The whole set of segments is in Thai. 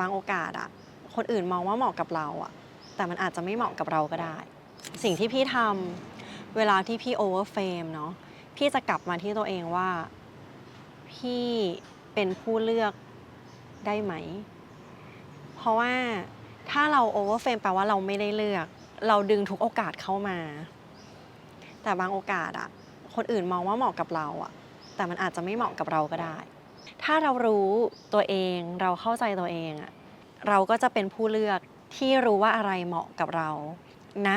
บางโอกาสอะคนอื่นมองว่าเหมาะกับเราอะแต่มันอาจจะไม่เหมาะกับเราก็ได้ สิ่งที่พี่ทำเวลาที่พี่โอเวอร์เฟมเนาะพี่จะกลับมาที่ตัวเองว่า พี่เป็นผู้เลือกได้ไหม เพราะว่าถ้าเราโอเวอร์เฟมแปลว่าเราไม่ได้เลือก เราดึงทุกโอกาสเข้ามา แต่บางโอกาสอะคนอื่นมองว่าเหมาะกับเราอะแต่มันอาจจะไม่เหมาะกับเราก็ได้ ถ้าเรารู้ตัวเองเราเข้าใจตัวเองอะเราก็จะเป็นผู้เลือกที่รู้ว่าอะไรเหมาะกับเราณ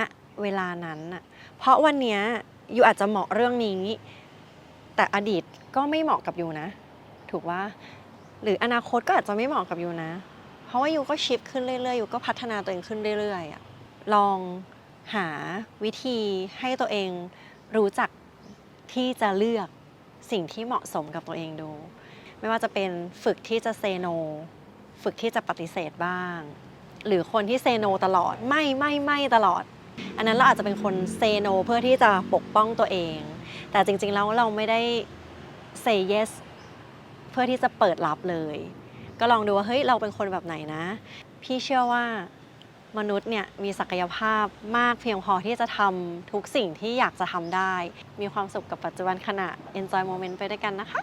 เวลานั้นน่ะเพราะวันนี้ยอยู่อาจจะเหมาะเรื่องนี้ แต่อดีตก็ไม่เหมาะกับยูนะ ถูกว่า หรืออนาคตก็อาจจะไม่เหมาะกับยูนะ เพราะว่ายูก็ชิฟขึ้นเรื่อยๆยูก็พัฒนาตัวเองขึ้นเรื่อยๆอะลองหาวิธีให้ตัวเองรู้จักที่จะเลือกสิ่งที่เหมาะสมกับตัวเองดู ไม่ว่าจะเป็นฝึกที่จะเซโน ฝึกที่จะปฏิเสธบ้าง หรือคนที่เซโนตลอดไม่ไม่ไม่ตลอด อันนั้นเราอาจจะเป็นคนเซโนเพื่อที่จะปกป้องตัวเอง แต่จริงๆแล้วเราไม่ได้ say yes เพื่อที่จะเปิดรับเลย ก็ลองดูว่าเฮ้ยเราเป็นคนแบบไหนนะ พี่เชื่อว่ามนุษย์เนี่ยมีศักยภาพมากเพียงพอที่จะทำทุกสิ่งที่อยากจะทำได้ มีความสุขกับปัจจุบันขณะ enjoy moment ไปด้วยกันนะคะ